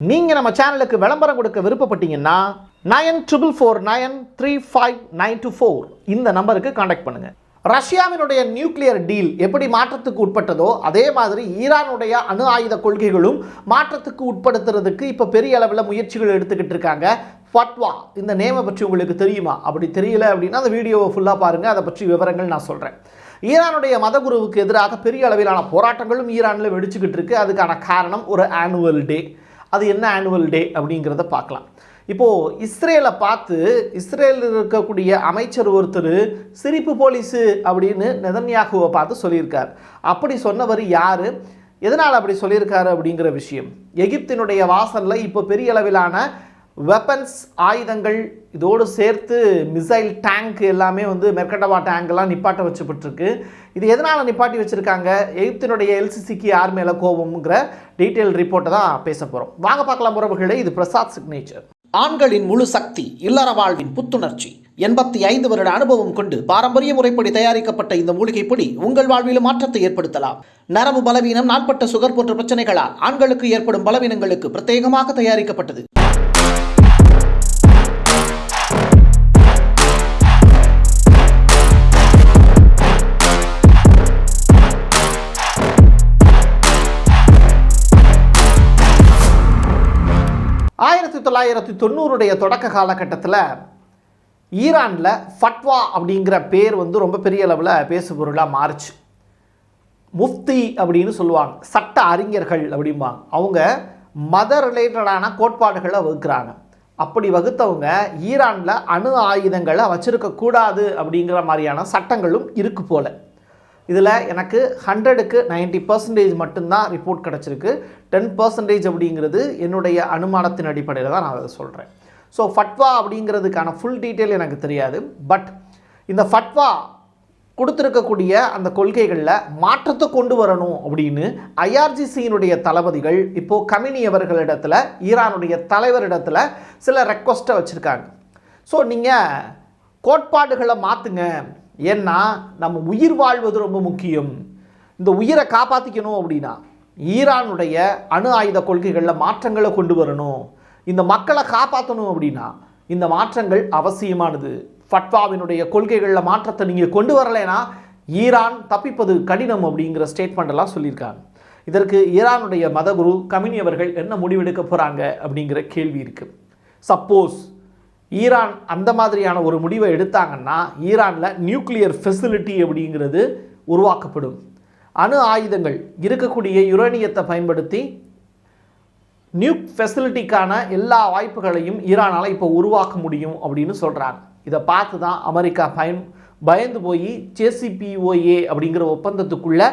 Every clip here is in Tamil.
நீங்கள் நம்ம சேனலுக்கு விளம்பரம் கொடுக்க விருப்பப்பட்டீங்கன்னா nine triple four nine three five nine two four இந்த நம்பருக்கு காண்டாக்ட் பண்ணுங்கள் ரஷ்யாவினுடைய நியூக்ளியர் டீல் எப்படி மாற்றத்துக்கு உட்பட்டதோ அதே மாதிரி ஈரானுடைய அணு ஆயுத கொள்கைகளும் மாற்றத்துக்கு உட்படுத்துறதுக்கு இப்போ பெரிய அளவில் முயற்சிகள் எடுத்துக்கிட்டு இருக்காங்க. ஃபட்வா இந்த நேமை பற்றி உங்களுக்கு தெரியுமா? அப்படி தெரியல அப்படின்னா அந்த வீடியோவை ஃபுல்லாக பாருங்கள் அதை பற்றி விவரங்கள் நான் சொல்கிறேன் ஈரானுடைய மதகுருவுக்கு எதிராக பெரிய அளவிலான போராட்டங்களும் ஈரானில் வெடிச்சுக்கிட்டு இருக்கு. அதுக்கான காரணம் ஒரு ஆனுவல் டே அது என்ன ஆனுவல் டே அப்படிங்கிறத பார்க்கலாம். இப்போது இஸ்ரேலை பார்த்து இஸ்ரேலில் இருக்கக்கூடிய அமைச்சர் ஒருத்தர் சிரிப்பு போலீஸு அப்படின்னு நெதன்யாகுவை பார்த்து சொல்லியிருக்கார். அப்படி சொன்னவர் யார்? எதனால் அப்படி சொல்லியிருக்காரு அப்படிங்கிற விஷயம். எகிப்தினுடைய வாசலில் இப்போ பெரிய அளவிலான வெப்பன்ஸ் ஆயுதங்கள் இதோடு சேர்த்து மிசைல் டேங்க் எல்லாமே வந்து மெர்கட்டவா டேங்க்லாம் நிப்பாட்ட வச்சுப்பட்டுருக்கு இது எதனால் நிப்பாட்டி வச்சுருக்காங்க? எகிப்தினுடைய எல்சிசிக்கு யார் மேலே கோபம்ங்கிற டீட்டெயில் ரிப்போர்ட்டை தான் பேச போகிறோம் வாங்க பார்க்கலாம் உறவுகளே இது பிரசாத் சிக்னேச்சர் ஆண்களின் முழு சக்தி இல்லற வாழ்வின் புத்துணர்ச்சி. எண்பத்தி ஐந்து வருட அனுபவம் கொண்டு பாரம்பரிய முறைப்படி தயாரிக்கப்பட்ட இந்த மூலிகை பொடி உங்கள் வாழ்வில் மாற்றத்தை ஏற்படுத்தலாம். நரம்பு பலவீனம் நாட்பட்ட சுகர் போன்ற பிரச்சனைகளால் ஆண்களுக்கு ஏற்படும் பலவீனங்களுக்கு பிரத்யேகமாக தயாரிக்கப்பட்டது. தொள்ளாயிரத்தி தொண்ணூறுடைய தொடக்க காலகட்டத்தில் ஈரானில் ஃபட்வா அப்படிங்கிற பேர் வந்து ரொம்ப பெரிய அளவில் பேசுபொருளாக மாறுச்சு. முஃப்தி அப்படின்னு சொல்லுவாங்க சட்ட அறிஞர்கள் அப்படிம்பாங்க. அவங்க மத ரிலேட்டடான கோட்பாடுகளை வகுக்கிறாங்க. அப்படி வகுத்தவங்க ஈரானில் அணு ஆயுதங்களை வச்சுருக்கக்கூடாது அப்படிங்கிற மாதிரியான சட்டங்களும் இருக்கு போல். இதில் எனக்கு ஹண்ட்ரடுக்கு 90% பர்சன்டேஜ் மட்டும்தான் ரிப்போர்ட் கிடச்சிருக்கு. டென் பர்சன்டேஜ் அப்படிங்கிறது என்னுடைய அனுமானத்தின் அடிப்படையில் தான் நான் அதை சொல்கிறேன் ஸோ ஃபட்வா அப்படிங்கிறதுக்கான ஃபுல் டீட்டெயில் எனக்கு தெரியாது. பட் இந்த ஃபட்வா கொடுத்துருக்கக்கூடிய அந்த கொள்கைகளில் மாற்றத்தை கொண்டு வரணும் அப்படின்னு ஐஆர்ஜிசியினுடைய தளபதிகள் இப்போது கமினி அவர்களிடத்தில் ஈரானுடைய தலைவரிடத்தில் சில ரெக்வஸ்ட்டை வச்சுருக்காங்க. ஸோ நீங்கள் கோட்பாடுகளை மாற்றுங்க ஏன்னா நம்ம உயிர் வாழ்வது ரொம்ப முக்கியம். இந்த உயிரை காப்பாற்றிக்கணும் அப்படின்னா ஈரானுடைய அணு ஆயுத கொள்கைகளில் மாற்றங்களை கொண்டு வரணும். இந்த மக்களை காப்பாற்றணும் அப்படின்னா இந்த மாற்றங்கள் அவசியமானது. ஃபட்வாவினுடைய கொள்கைகளில் மாற்றத்தை நீங்கள் கொண்டு வரலைன்னா ஈரான் தப்பிப்பது கடினம் அப்படிங்கிற ஸ்டேட்மெண்ட்டெல்லாம் சொல்லியிருக்காங்க. இதற்கு ஈரானுடைய மதகுரு கமினி அவர்கள் என்ன முடிவெடுக்க போகிறாங்க அப்படிங்கிற கேள்வி இருக்குது சப்போஸ் ஈரான் அந்த மாதிரியான ஒரு முடிவை எடுத்தாங்கன்னா ஈரானில் நியூக்ளியர் ஃபெசிலிட்டி அப்படிங்கிறது உருவாக்கப்படும். அணு ஆயுதங்கள் இருக்கக்கூடிய யுரேனியத்தை பயன்படுத்தி நியூக் ஃபெசிலிட்டிக்கான எல்லா வாய்ப்புகளையும் ஈரானால் இப்போ உருவாக்க முடியும் அப்படின்னு சொல்கிறாங்க இதை பார்த்து தான் அமெரிக்கா பயன் பயந்து போய் ஜேசிபிஓஏ அப்படிங்கிற ஒப்பந்தத்துக்குள்ளே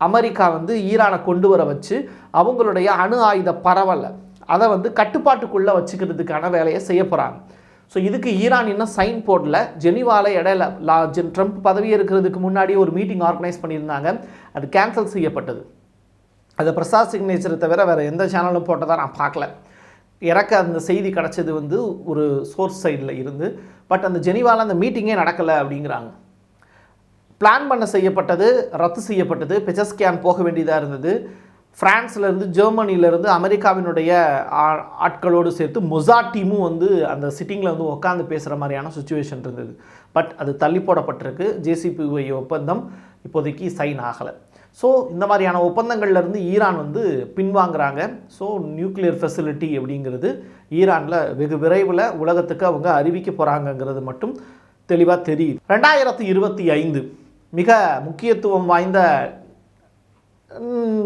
அமெரிக்கா வந்து ஈரானை கொண்டு வர வச்சு அவங்களுடைய அணு ஆயுத பரவலை அதை வந்து கட்டுப்பாட்டுக்குள்ளே வச்சுக்கிறதுக்கான வேலையை செய்ய போகிறாங்க ஸோ இதுக்கு ஈரான் இன்னும் சைன் போடல. ஜெனிவால இடையில லா ஜென் ட்ரம்ப் பதவி இருக்கிறதுக்கு முன்னாடி ஒரு மீட்டிங் ஆர்கனைஸ் பண்ணியிருந்தாங்க. அது கேன்சல் செய்யப்பட்டது. அது பிரசாத் சிக்னேச்சரை தவிர வேறு எந்த சேனலும் போட்டதாக நான் பார்க்கல. எனக்கு அந்த செய்தி கிடச்சது வந்து ஒரு சோர்ஸ் சைடில் இருந்து. பட் அந்த ஜெனிவால அந்த மீட்டிங்கே நடக்கலை அப்படிங்கிறாங்க. பிளான் பண்ண செய்யப்பட்டது ரத்து செய்யப்பட்டது பெச்சஸ்கேன் போக வேண்டியதாக இருந்தது. ஃப்ரான்ஸ்லேருந்து ஜெர்மனிலேருந்து அமெரிக்காவினுடைய ஆ- ஆட்களோடு சேர்த்து மொசா டீமும் வந்து அந்த சிட்டிங்கில் வந்து உட்காந்து பேசுகிற மாதிரியான சுச்சுவேஷன் இருந்தது. பட் அது தள்ளி போடப்பட்டிருக்கு. ஜேசிபிஐ ஒப்பந்தம் இப்போதைக்கு சைன் ஆகலை. ஸோ இந்த மாதிரியான ஒப்பந்தங்கள்லேருந்து ஈரான் வந்து பின்வாங்குறாங்க. ஸோ நியூக்ளியர் ஃபெசிலிட்டி அப்படிங்கிறது ஈரானில் வெகு விரைவில் உலகத்துக்கு அவங்க அறிவிக்க போகிறாங்கங்கிறது மட்டும் தெளிவாக தெரியுது. ரெண்டாயிரத்தி இருபத்தி ஐந்து மிக முக்கியத்துவம் வாய்ந்த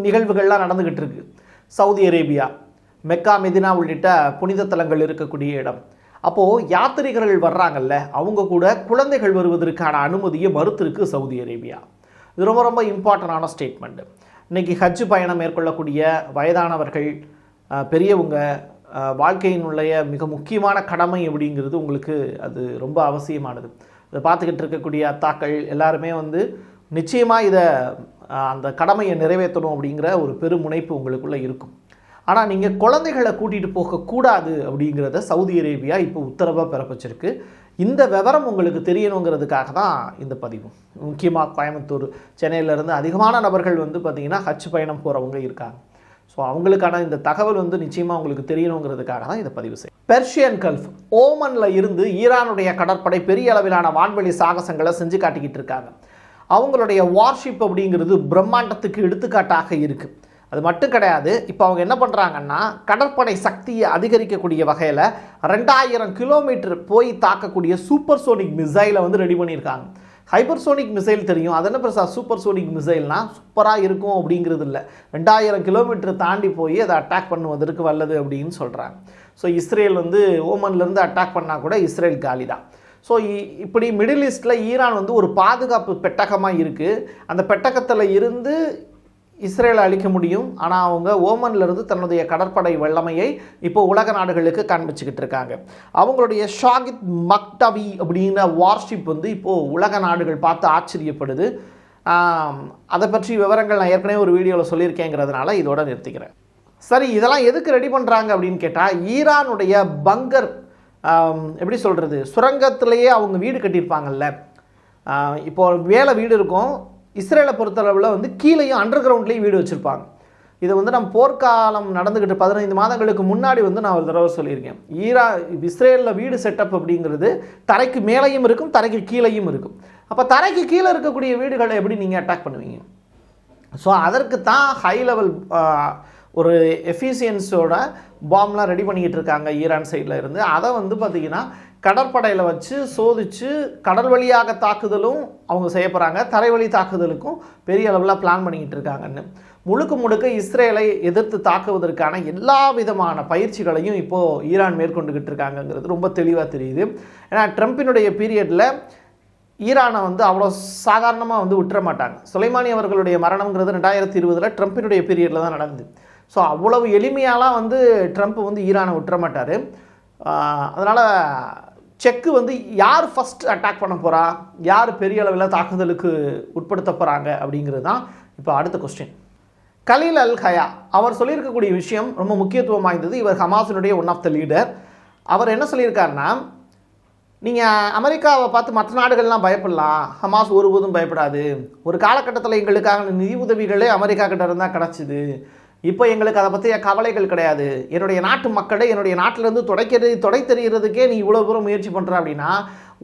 நிகழ்வுகள்லாம் நடந்துக்கிட்டு இருக்கு சவுதி அரேபியா மெக்கா மெதினா உள்ளிட்ட புனித தலங்கள் இருக்கக்கூடிய இடம். அப்போது யாத்திரிகர்கள் வர்றாங்கல்ல அவங்க கூட குழந்தைகள் வருவதற்கான அனுமதியை மறுத்திருக்கு சவுதி அரேபியா. இது ரொம்ப ரொம்ப இம்பார்ட்டண்டான ஸ்டேட்மெண்ட். இன்றைக்கி ஹஜ் பயணம் மேற்கொள்ளக்கூடிய வயதானவர்கள் பெரியவங்க வாழ்க்கையினுடைய மிக முக்கியமான கடமை அப்படிங்கிறது உங்களுக்கு அது ரொம்ப அவசியமானது. இதை பார்த்துக்கிட்டு இருக்கக்கூடிய அத்தாக்கள் எல்லாருமே வந்து நிச்சயமாக இதை அந்த கடமையை நிறைவேற்றணும் அப்படிங்கிற ஒரு பெருமுனைப்பு உங்களுக்குள்ளே இருக்கும். ஆனால் நீங்கள் குழந்தைகளை கூட்டிகிட்டு போகக்கூடாது அப்படிங்கிறத சவுதி அரேபியா இப்போ உத்தரவாக பிறப்பிச்சிருக்கு. இந்த விவரம் உங்களுக்கு தெரியணுங்கிறதுக்காக தான் இந்த பதிவு. முக்கியமாக கோயம்புத்தூர் சென்னையிலேருந்து அதிகமான நபர்கள் வந்து பார்த்திங்கன்னா ஹஜ் பயணம் போகிறவங்க இருக்காங்க. ஸோ அவங்களுக்கான இந்த தகவல் வந்து நிச்சயமாக உங்களுக்கு தெரியணுங்கிறதுக்காக தான் இதை பதிவு செய்யும் பெர்ஷியன் கல்ஃப் ஓமனில் இருந்து ஈரானுடைய கடற்படை பெரிய அளவிலான வான்வெளி சாகசங்களை செஞ்சு காட்டிக்கிட்டு இருக்காங்க. அவங்களுடைய வார்ஷிப் அப்படிங்கிறது பிரம்மாண்டத்துக்கு எடுத்துக்காட்டாக இருக்குது அது மட்டும் கிடையாது இப்போ அவங்க என்ன பண்ணுறாங்கன்னா கடற்படை சக்தியை அதிகரிக்கக்கூடிய வகையில் ரெண்டாயிரம் கிலோமீட்டர் போய் தாக்கக்கூடிய சூப்பர் சோனிக் மிசைலை வந்து ரெடி பண்ணியிருக்காங்க. ஹைப்பர்சோனிக் மிசைல் தெரியும். அது என்ன பெருசா? சூப்பர் சோனிக் மிசைல்னால் சூப்பராக இருக்கும் அப்படிங்கிறது இல்லை. ரெண்டாயிரம் கிலோமீட்டர் தாண்டி போய் அதை அட்டாக் பண்ணுவதற்கு வல்லது அப்படின்னு சொல்கிறாங்க ஸோ இஸ்ரேல் வந்து ஓமன்லேருந்து அட்டாக் பண்ணால் கூட இஸ்ரேல் காலி தான் ஸோ இப்படி மிடில் ஈஸ்டில் ஈரான் வந்து ஒரு பாதுகாப்பு பெட்டகமாக இருக்குது அந்த பெட்டகத்தில் இருந்து இஸ்ரேலை அழிக்க முடியும். ஆனால் அவங்க ஓமன்லேருந்து தன்னுடைய கடற்படை வல்லமையை இப்போ உலக நாடுகளுக்கு காண்பிச்சுக்கிட்டு இருக்காங்க. அவங்களுடைய ஷாகித் மக்டவி அப்படிங்கிற வார்ஷிப் வந்து இப்போது உலக நாடுகள் பார்த்து ஆச்சரியப்படுது. அதை பற்றி விவரங்கள் நான் ஏற்கனவே ஒரு வீடியோவில் சொல்லியிருக்கேங்கிறதுனால இதோட நிறுத்திக்கிறேன். சரி இதெல்லாம் எதுக்கு ரெடி பண்ணுறாங்க அப்படின்னு கேட்டால் ஈரானுடைய பங்கர் எப்படி சொல்கிறது சுரங்கத்திலேயே அவங்க வீடு கட்டியிருப்பாங்கல்ல. இப்போது இப்போ வேலை வீடு இருக்கும். இஸ்ரேலை பொறுத்தளவில் வந்து கீழேயும் அண்டர் கிரவுண்ட்லேயும் வீடு வச்சுருப்பாங்க. இது வந்து நம்ம போர்க்காலம் நடந்துக்கிட்டு பதினைந்து மாதங்களுக்கு முன்னாடி வந்து நான் ஒரு தடவை சொல்லியிருக்கேன். ஈரா இஸ்ரேலில் வீடு செட்டப் அப்படிங்கிறது தரைக்கு மேலேயும் இருக்கும் தரைக்கு கீழேயும் இருக்கும். அப்போ தரைக்கு கீழே இருக்கக்கூடிய வீடுகளை எப்படி நீங்கள் அட்டாக் பண்ணுவீங்க? ஸோ அதற்கு தான் ஹை லெவல் ஒரு எஃபிஷியன்ஸோட பாம்லாம் ரெடி பண்ணிக்கிட்டு இருக்காங்க ஈரான் சைடில் இருந்து. அதை வந்து பார்த்திங்கன்னா கடற்படையில் வச்சு சோதித்து கடல் வழியாக தாக்குதலும் அவங்க செய்ய போகிறாங்க தரைவழி தாக்குதலுக்கும் பெரிய அளவில் பிளான் பண்ணிக்கிட்டு இருக்காங்கன்னு முழுக்க முழுக்க இஸ்ரேலை எதிர்த்து தாக்குவதற்கான எல்லா விதமான பயிற்சிகளையும் இப்போது ஈரான் மேற்கொண்டுக்கிட்டு இருக்காங்கங்கிறது ரொம்ப தெளிவாக தெரியுது. ஏன்னா ட்ரம்ப்பினுடைய பீரியடில் ஈரானை வந்து அவ்வளோ சாதாரணமாக வந்து விட்டுற மாட்டாங்க. சுலைமானி அவர்களுடைய மரணங்கிறது ரெண்டாயிரத்தி இருபதில் ட்ரம்ப்பினுடைய பீரியடில் தான் நடந்தது. ஸோ அவ்வளவு எளிமையாலாம் வந்து ட்ரம்ப் வந்து ஈரானை விட்டுற மாட்டார் அதனால் செக்கு வந்து யார் ஃபஸ்ட் அட்டாக் பண்ண போகிறா யார் பெரிய அளவில் தாக்குதலுக்கு உட்படுத்த போகிறாங்க அப்படிங்கிறது தான் இப்போ அடுத்த கொஸ்டின் கலீல் அல் ஹயா அவர் சொல்லியிருக்கக்கூடிய விஷயம் ரொம்ப முக்கியத்துவம் வாய்ந்தது. இவர் ஹமாஸினுடைய ஒன் ஆஃப் த லீடர் அவர் என்ன சொல்லியிருக்காருன்னா நீங்கள் அமெரிக்காவை பார்த்து மற்ற நாடுகள்லாம் பயப்படலாம். ஹமாஸ் ஒருபோதும் பயப்படாது. ஒரு காலகட்டத்தில் எங்களுக்கான நிதி உதவிகளே அமெரிக்கா கிட்ட இருந்தால் கிடச்சிது. இப்போ எங்களுக்கு அதை பற்றிய கவலைகள் கிடையாது. என்னுடைய நாட்டு மக்களை என்னுடைய நாட்டிலேருந்து துடைக்கிறது தொடை தெரிகிறதுக்கே நீ இவ்வளோ தூரம் முயற்சி பண்ணுற அப்படின்னா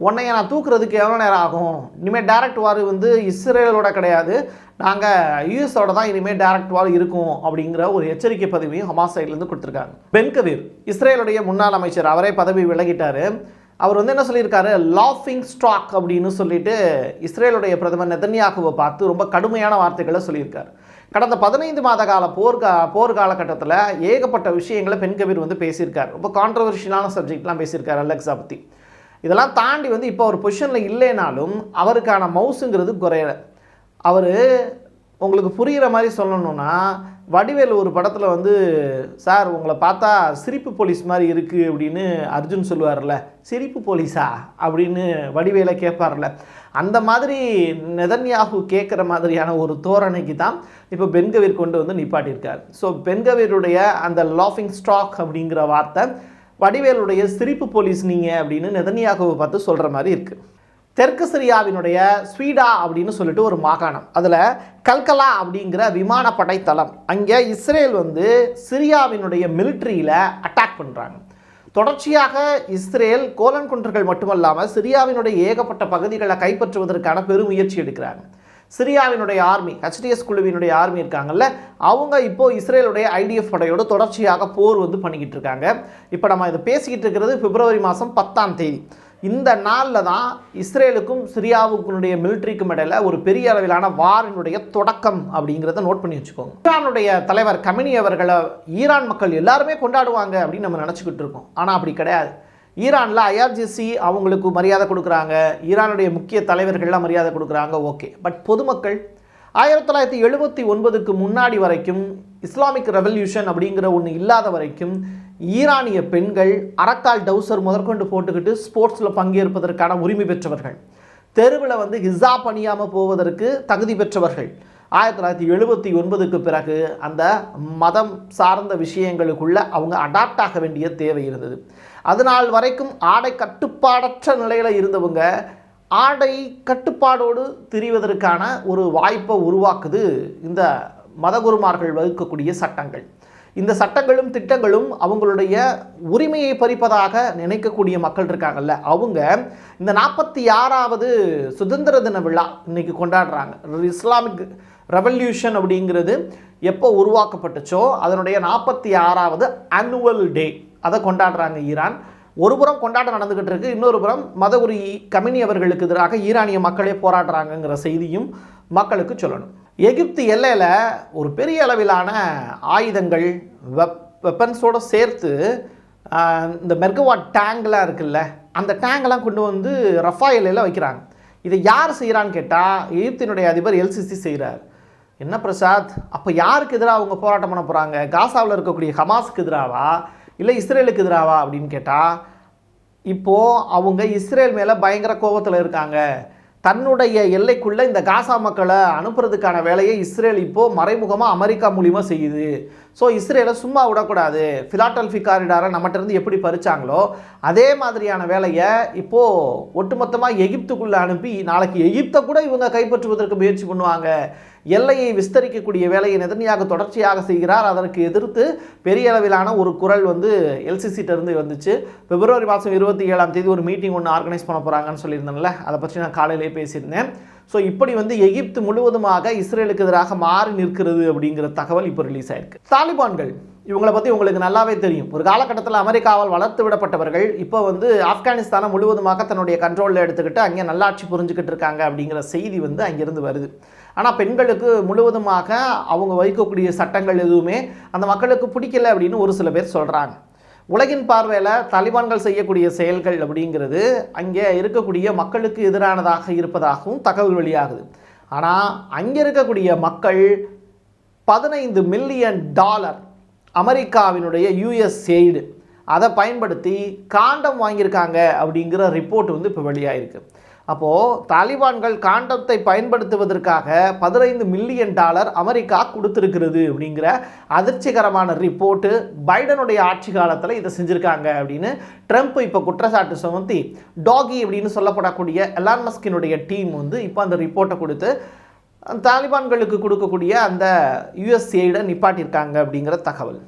உன்னைய நான் தூக்குறதுக்கு எவ்வளோ நேரம் ஆகும்? இனிமேல் டேரக்ட் வார் வந்து இஸ்ரேலோட கிடையாது. நாங்கள் யூஎஸோட தான் இனிமேல் டேரக்ட் வார் இருக்கும் அப்படிங்கிற ஒரு எச்சரிக்கை பதவியும் ஹமாஸ் சைட்லேருந்து கொடுத்துருக்காங்க. பென்கவீர் இஸ்ரேலுடைய முன்னாள் அமைச்சர் அவரே பதவி விலகிட்டாரு. அவர் வந்து என்ன சொல்லியிருக்காரு? லாஃபிங் ஸ்டாக் அப்படின்னு சொல்லிட்டு இஸ்ரேலுடைய பிரதமர் நெதன்யாகுவை பார்த்து ரொம்ப கடுமையான வார்த்தைகளை சொல்லியிருக்காரு. கடந்த பதினைந்து மாத கால போர்க்கா போர் காலகட்டத்தில் ஏகப்பட்ட விஷயங்களை பெண்கபீர் வந்து பேசியிருக்காரு. ரொம்ப கான்ட்ரவர்ஷியலான சப்ஜெக்ட்லாம் பேசியிருக்கார் அலெக்ஸா பற்றி இதெல்லாம் தாண்டி வந்து இப்போ ஒரு பொசிஷனில் இல்லைனாலும் அவருக்கான மவுஸுங்கிறது குறையல. அவர் உங்களுக்கு புரிகிற மாதிரி சொல்லணும்னா வடிவேல் ஒரு படத்தில் வந்து சார் உங்களை பார்த்தா சிரிப்பு போலீஸ் மாதிரி இருக்குது அப்படின்னு அர்ஜுன் சொல்லுவார்ல சிரிப்பு போலீஸா? அப்படின்னு வடிவேலை கேட்பார்ல அந்த மாதிரி நெதன்யாகு கேட்குற மாதிரியான ஒரு தோரணைக்கு தான் இப்போ பென்கவீர் கொண்டு வந்து நிப்பாட்டியிருக்கார். ஸோ பென்கவீருடைய அந்த லாஃபிங் ஸ்டாக் அப்படிங்கிற வார்த்தை வடிவேலுடைய சிரிப்பு போலீஸ் நீங்கள் அப்படின்னு நெதன்யாகுவை பார்த்து சொல்கிற மாதிரி இருக்குது தெற்கு சிரியாவினுடைய ஸ்வீடா அப்படின்னு சொல்லிட்டு ஒரு மாகாணம். அதில் கல்கலா அப்படிங்கிற விமானப்படை தளம் அங்கே இஸ்ரேல் வந்து சிரியாவினுடைய மிலிட்ரியில் அட்டாக் பண்ணுறாங்க தொடர்ச்சியாக இஸ்ரேல் கோலன் குன்றுகள் மட்டுமல்லாமல் சிரியாவினுடைய ஏகப்பட்ட பகுதிகளை கைப்பற்றுவதற்கான பெருமுயற்சி எடுக்கிறாங்க. சிரியாவினுடைய ஆர்மி ஹெச்டிஎஸ் குழுவினுடைய ஆர்மி இருக்காங்கல்ல அவங்க இப்போ இஸ்ரேலுடைய ஐடிஎஃப் படையோடு தொடர்ச்சியாக போர் வந்து பண்ணிக்கிட்டு இருக்காங்க. இப்போ நம்ம இதை பேசிக்கிட்டு இருக்கிறது பிப்ரவரி மாதம் பத்தாம் தேதி. இந்த நாளில் தான் இஸ்ரேலுக்கும் சிரியாவுக்குனுடைய மிலிட்ரிக்கும் இடையில ஒரு பெரிய அளவிலான வாரினுடைய தொடக்கம் அப்படிங்கிறத நோட் பண்ணி வச்சுக்கோங்க. ஈரானுடைய தலைவர் கமினி அவர்களை ஈரான் மக்கள் எல்லாருமே கொண்டாடுவாங்க அப்படின்னு நம்ம நினச்சிக்கிட்டு இருக்கோம். ஆனால் அப்படி கிடையாது. ஈரானில் ஐஆர்ஜிசி அவங்களுக்கு மரியாதை கொடுக்குறாங்க. ஈரானுடைய முக்கிய தலைவர்கள்லாம் மரியாதை கொடுக்குறாங்க. ஓகே. பட் பொதுமக்கள் ஆயிரத்தி தொள்ளாயிரத்தி எழுபத்தி ஒன்பதுக்கு முன்னாடி வரைக்கும் இஸ்லாமிக் ரெவல்யூஷன் அப்படிங்கிற ஒன்று இல்லாத வரைக்கும் ஈரானிய பெண்கள் அரக்கால் டவுசர் முதற்கொண்டு போட்டுக்கிட்டு ஸ்போர்ட்ஸில் பங்கேற்பதற்கான உரிமை பெற்றவர்கள். தெருவில் வந்து ஹிசாப் அணியாமல் போவதற்கு தகுதி பெற்றவர்கள். ஆயிரத்தி தொள்ளாயிரத்தி எழுபத்தி ஒன்பதுக்கு பிறகு அந்த மதம் சார்ந்த விஷயங்களுக்குள்ளே அவங்க அடாப்ட் ஆக வேண்டிய தேவை இருந்தது. அதனால் வரைக்கும் ஆடை கட்டுப்பாடற்ற நிலையில் இருந்தவங்க ஆடை கட்டுப்பாடோடு திரிவதற்கான ஒரு வாய்ப்பை உருவாக்குது இந்த மதகுருமார்கள் வகுக்கக்கூடிய சட்டங்கள். இந்த சட்டங்களும் திட்டங்களும் அவங்களுடைய உரிமையை பறிப்பதாக நினைக்கக்கூடிய மக்கள் இருக்காங்கல்ல அவங்க இந்த நாற்பத்தி ஆறாவது சுதந்திர தின விழா இன்னைக்கு கொண்டாடுறாங்க. இஸ்லாமிக் ரெவல்யூஷன் அப்படிங்கிறது எப்போ உருவாக்கப்பட்டுச்சோ அதனுடைய நாற்பத்தி ஆறாவது ஆனுவல் டே அதை கொண்டாடுறாங்க ஈரான். ஒரு புறம் கொண்டாட்டம் நடந்துக்கிட்டு இருக்கு இன்னொரு புறம் மதகுரி கமினி அவர்களுக்கு எதிராக ஈரானிய மக்களே போராடுறாங்கங்கிற செய்தியும் மக்களுக்கு சொல்லணும். எகிப்து எல்லையில் ஒரு பெரிய அளவிலான ஆயுதங்கள் வெப் வெப்பன்ஸோடு சேர்த்து இந்த மெர்கவாட் டேங்க்லாம் இருக்குல்ல அந்த டேங்கெல்லாம் கொண்டு வந்து ரஃபா எல்லையில் வைக்கிறாங்க. இதை யார் செய்கிறான்னு கேட்டால் எகிப்தினுடைய அதிபர் எல்சிசி செய்கிறார் என்ன பிரசாத்? அப்போ யாருக்கு எதிராக அவங்க போராட்டம் பண்ண போகிறாங்க காசாவில் இருக்கக்கூடிய ஹமாஸுக்கு எதிராவா? இல்லை இஸ்ரேலுக்கு எதிராவா அப்படின்னு கேட்டால் இப்போது அவங்க இஸ்ரேல் மேலே பயங்கர கோபத்தில் இருக்காங்க. தன்னுடைய எல்லைக்குள்ளே இந்த காசா மக்களை அனுப்புறதுக்கான வேலையை இஸ்ரேல் இப்போது மறைமுகமாக அமெரிக்கா மூலிமா செய்யுது. ஸோ இஸ்ரேலை சும்மா விடக்கூடாது. ஃபிலாட்டல்ஃபி காரிடாரை நம்மகிட்டருந்து எப்படி பறிச்சாங்களோ அதே மாதிரியான வேலையை இப்போது ஒட்டுமொத்தமாக எகிப்துக்குள்ளே அனுப்பி நாளைக்கு எகிப்தை கூட இவங்க கைப்பற்றுவதற்கு முயற்சி பண்ணுவாங்க. எல்லையை விஸ்தரிக்கக்கூடிய வேலையை நெதன்யாக தொடர்ச்சியாக செய்கிறார். அதற்கு எதிர்த்து பெரிய அளவிலான ஒரு குரல் வந்து எல்சிசிட்டிருந்து வந்துச்சு. பிப்ரவரி மாதம் இருபத்தி ஏழாம் தேதி ஒரு மீட்டிங் ஒன்று ஆர்கனைஸ் பண்ண போகிறாங்கன்னு சொல்லியிருந்தேன்ல. அதை பற்றி நான் காலையிலேயே பேசியிருந்தேன். ஸோ இப்படி வந்து எகிப்து முழுவதுமாக இஸ்ரேலுக்கு எதிராக மாறி நிற்கிறது அப்படிங்கிற தகவல் இப்போ ரிலீஸ் ஆயிருக்கு. தாலிபான்கள் இவங்களை பற்றி உங்களுக்கு நல்லாவே தெரியும். ஒரு காலகட்டத்தில் அமெரிக்காவால் வளர்த்து விடப்பட்டவர்கள் இப்போ வந்து ஆப்கானிஸ்தானை முழுவதுமாக தன்னுடைய கண்ட்ரோலில் எடுத்துக்கிட்டு அங்கே நல்லாட்சி புரிஞ்சுக்கிட்டு இருக்காங்க அப்படிங்கிற செய்தி வந்து அங்கேருந்து வருது. ஆனால் பெண்களுக்கு முழுவதுமாக அவங்க வைக்கக்கூடிய சட்டங்கள் எதுவுமே அந்த மக்களுக்கு பிடிக்கல அப்படின்னு ஒரு சில பேர் சொல்கிறாங்க உலகின் பார்வையில் தாலிபான்கள் செய்யக்கூடிய செயல்கள் அப்படிங்கிறது அங்கே இருக்கக்கூடிய மக்களுக்கு எதிரானதாக இருப்பதாகவும் தகவல் வெளியாகுது. ஆனால் அங்கே இருக்கக்கூடிய மக்கள் பதினைந்து மில்லியன் டாலர் அமெரிக்காவினுடைய யூஎஸ் எய்டு அதை பயன்படுத்தி காண்டம் வாங்கியிருக்காங்க அப்படிங்கிற ரிப்போர்ட் வந்து இப்போ வெளியாகிருக்கு அப்போது தாலிபான்கள் காண்டத்தை பயன்படுத்துவதற்காக பதினைந்து மில்லியன் டாலர் அமெரிக்கா கொடுத்துருக்கிறது அப்படிங்கிற அதிர்ச்சிகரமான ரிப்போர்ட்டு பைடனுடைய ஆட்சி காலத்தில் இதை செஞ்சுருக்காங்க அப்படின்னு ட்ரம்ப் இப்போ குற்றச்சாட்டு சுமத்தி டாகி அப்படின்னு சொல்லப்படக்கூடிய எலான் மஸ்கினுடைய டீம் வந்து இப்போ அந்த ரிப்போர்ட்டை கொடுத்து தாலிபான்களுக்கு கொடுக்கக்கூடிய அந்த யுஎஸ்ஏட நிப்பாட்டியிருக்காங்க அப்படிங்கிற தகவல்.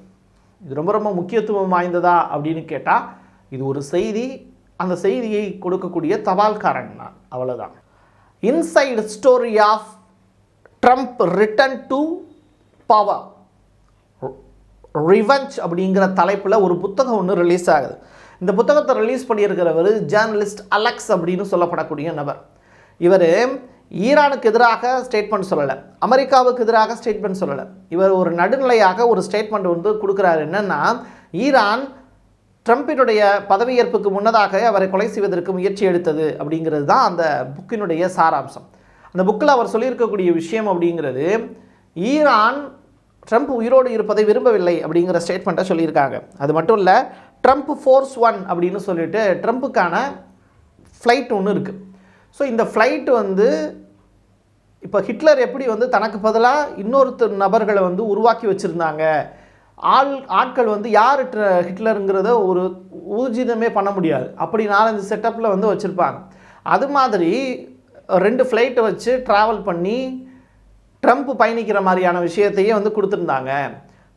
இது ரொம்ப ரொம்ப முக்கியத்துவம் வாய்ந்ததா அப்படின்னு கேட்டால் இது ஒரு செய்தி. அந்த செய்தியை கொடுக்கக்கூடிய தபால்காரன் நான். அவ்வளோதான் inside story of Trump return to power revenge அப்படிங்கிற தலைப்பில் ஒரு புத்தகம் ஒன்று ரிலீஸ் ஆகுது. இந்த புத்தகத்தை ரிலீஸ் பண்ணியிருக்கிறவர் ஜேர்னலிஸ்ட் அலெக்ஸ் அப்படின்னு சொல்லப்படக்கூடிய நபர். இவர் ஈரானுக்கு எதிராக ஸ்டேட்மெண்ட் சொல்லலை. அமெரிக்காவுக்கு எதிராக ஸ்டேட்மெண்ட் சொல்லலை. இவர் ஒரு நடுநிலையாக ஒரு ஸ்டேட்மெண்ட் வந்து கொடுக்குறாரு என்னென்னா ஈரான் ட்ரம்பினுடைய பதவியேற்புக்கு முன்னதாக அவரை கொலை செய்வதற்கு முயற்சி எடுத்தது அப்படிங்கிறது தான் அந்த புக்கினுடைய சாராம்சம். அந்த புக்கில் அவர் சொல்லியிருக்கக்கூடிய விஷயம் அப்படிங்கிறது ஈரான் ட்ரம்ப் உயிரோடு இருப்பதை விரும்பவில்லை அப்படிங்கிற ஸ்டேட்மெண்ட்டை சொல்லியிருக்காங்க. அது மட்டும் இல்லை ட்ரம்ப் ஃபோர்ஸ் ஒன் அப்படின்னு சொல்லிட்டு ட்ரம்ப்புக்கான ஃப்ளைட் ஒன்று இருக்குது ஸோ இந்த ஃப்ளைட் வந்து இப்போ ஹிட்லர் எப்படி வந்து தனக்கு பதிலாக இன்னொருத்தர் நபர்களை வந்து உருவாக்கி வச்சுருந்தாங்க? ஆள் ஆட்கள் வந்து யார் ஹிட்லருங்கிறத ஒரு ஊர்ஜிதமே பண்ண முடியாது. அப்படி நாலஞ்சு செட்டப்பில் வந்து வச்சுருப்பாங்க. அது மாதிரி ரெண்டு ஃப்ளைட்டை வச்சு ட்ராவல் பண்ணி ட்ரம்ப் பயணிக்கிற மாதிரியான விஷயத்தையே வந்து கொடுத்துருந்தாங்க.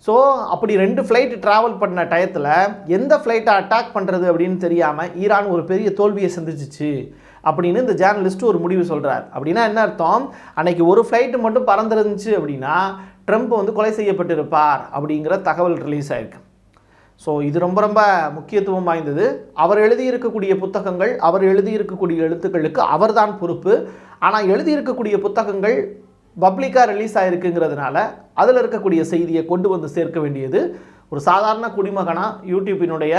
ஸோ அப்படி ரெண்டு ஃப்ளைட் ட்ராவல் பண்ண டயத்தில் எந்த ஃப்ளைட்டை அட்டாக் பண்ணுறது அப்படின்னு தெரியாமல் ஈரான் ஒரு பெரிய தோல்வியை சந்திச்சிச்சு அப்படின்னு இந்த ஜேர்னலிஸ்ட் ஒரு முடிவு சொல்கிறார் அப்படின்னா என்ன அர்த்தம்? அன்னைக்கு ஒரு ஃப்ளைட்டு மட்டும் பறந்துருந்துச்சு அப்படின்னா ட்ரம்ப் வந்து கொலை செய்யப்பட்டிருப்பார் அப்படிங்கிற தகவல் ரிலீஸ் ஆயிருக்கு. ஸோ இது ரொம்ப ரொம்ப முக்கியத்துவம் வாய்ந்தது. அவர் எழுதியிருக்கக்கூடிய புத்தகங்கள் அவர் எழுதியிருக்கக்கூடிய எழுத்துக்களுக்கு அவர்தான் பொறுப்பு. ஆனால் எழுதியிருக்கக்கூடிய புத்தகங்கள் பப்ளிக்காக ரிலீஸ் ஆகிருக்குங்கிறதுனால அதில் இருக்கக்கூடிய செய்தியை கொண்டு வந்து சேர்க்க வேண்டியது ஒரு சாதாரண குடிமகனா யூடியூப்பினுடைய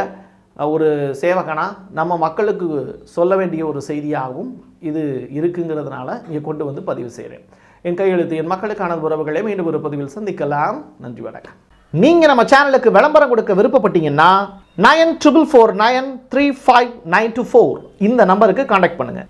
ஒரு சேவகனா நம்ம மக்களுக்கு சொல்ல வேண்டிய ஒரு செய்தியாகவும் இது இருக்குங்கிறதுனால இங்கே கொண்டு வந்து பதிவு செய்கிறேன் என் கையெழுத்து என் மக்களுக்கான உறவுகளை மீண்டும் ஒரு பதிவில் சந்திக்கலாம். நன்றி வணக்கம். நீங்கள் நம்ம சேனலுக்கு விளம்பரம் கொடுக்க விருப்பப்பட்டீங்கன்னா nine triple four nine three five nine two four இந்த நம்பருக்கு காண்டாக்ட் பண்ணுங்கள்